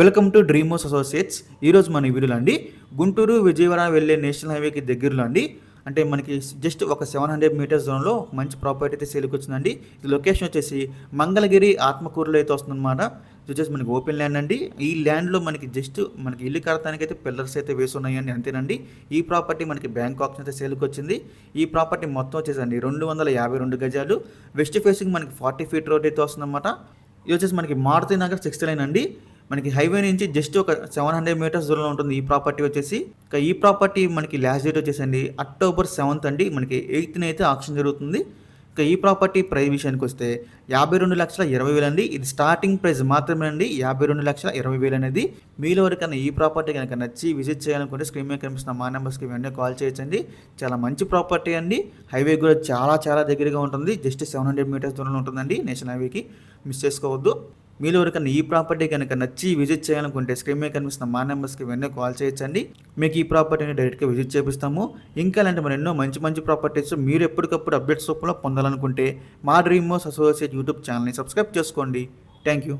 Welcome to డ్రీమోస్ associates. ఈరోజు మన వీడియోలో అండి గుంటూరు విజయవాడ వెళ్ళే నేషనల్ హైవేకి దగ్గరలో అండి అంటే మనకి జస్ట్ ఒక సెవెన్ హండ్రెడ్ మీటర్స్ జోన్లో మంచి ప్రాపర్టీ అయితే సేల్కి వచ్చిందండి. ఇది లొకేషన్ వచ్చేసి మంగళగిరి ఆత్మకూరులో అయితే వస్తుందన్నమాట. ఇది వచ్చేసి మనకి ఓపెన్ ల్యాండ్ అండి. ఈ ల్యాండ్లో మనకి జస్ట్ మనకి ఇల్లు కడతానికి అయితే పిల్లర్స్ అయితే వేసి ఉన్నాయండి అంతేనండి. ఈ ప్రాపర్టీ మనకి బ్యాంక్ ఆప్షన్ అయితే సేల్కి వచ్చింది. ఈ ప్రాపర్టీ మొత్తం వచ్చేసండి రెండు వందల యాభై రెండు గజాలు. వెస్ట్ ఫేసింగ్ మనకి ఫార్టీ ఫీట్ రోడ్ అయితే వస్తుందన్నమాట. ఇది వచ్చేసి మనకి మారుతి నగర్ సిక్స్త్ లైన్ అండి. మనకి హైవే నుంచి జస్ట్ ఒక సెవెన్ హండ్రెడ్ మీటర్స్ దూరంలో ఉంటుంది ఈ ప్రాపర్టీ వచ్చేసి. ఇక ఈ ప్రాపర్టీ మనకి లాస్ట్ డేట్ వచ్చేసండి అక్టోబర్ సెవెంత్ అండి. మనకి ఎయిత్ని అయితే ఆక్షన్ జరుగుతుంది. ఇక ఈ ప్రాపర్టీ ప్రైస్ విషయానికి వస్తే యాభై రెండు లక్షల ఇరవై వేలు అండి. ఇది స్టార్టింగ్ ప్రైస్ మాత్రమే అండి. యాభై రెండు లక్షల ఇరవై వేలు అనేది. మీలో ఎవరికైనా ఈ ప్రాపర్టీ కనుక నచ్చి విజిట్ చేయాలనుకుంటే స్క్రీన్ మీద కనిపిస్తున్న మా నెంబర్స్కి వెంటనే కాల్ చేయొచ్చండి. చాలా మంచి ప్రాపర్టీ అండి. హైవే కూడా చాలా చాలా దగ్గరగా ఉంటుంది. జస్ట్ సెవెన్ హండ్రెడ్ మీటర్స్ దూరంలో ఉంటుందండి నేషనల్ హైవేకి. మిస్ చేసుకోవద్దు. మీరు ఎవరికైనా ఈ ప్రాపర్టీ కనుక నచ్చి విజిట్ చేయాలనుకుంటే స్క్రీన్ మీద కనిపిస్తున్న మా నెంబర్స్కి వెంటనే కాల్ చేయొచ్చండి. మీకు ఈ ప్రాపర్టీని డైరెక్ట్గా విజిట్ చేపిస్తాము. ఇంకా అలాంటి మన ఎన్నో మంచి మంచి ప్రాపర్టీస్ మీరు ఎప్పటికప్పుడు అప్డేట్స్ రూపంలో పొందాలనుకుంటే మా డ్రీమ్ మోస్ అసోసియేట్ యూట్యూబ్ ఛానల్ని సబ్స్క్రైబ్ చేసుకోండి. Thank you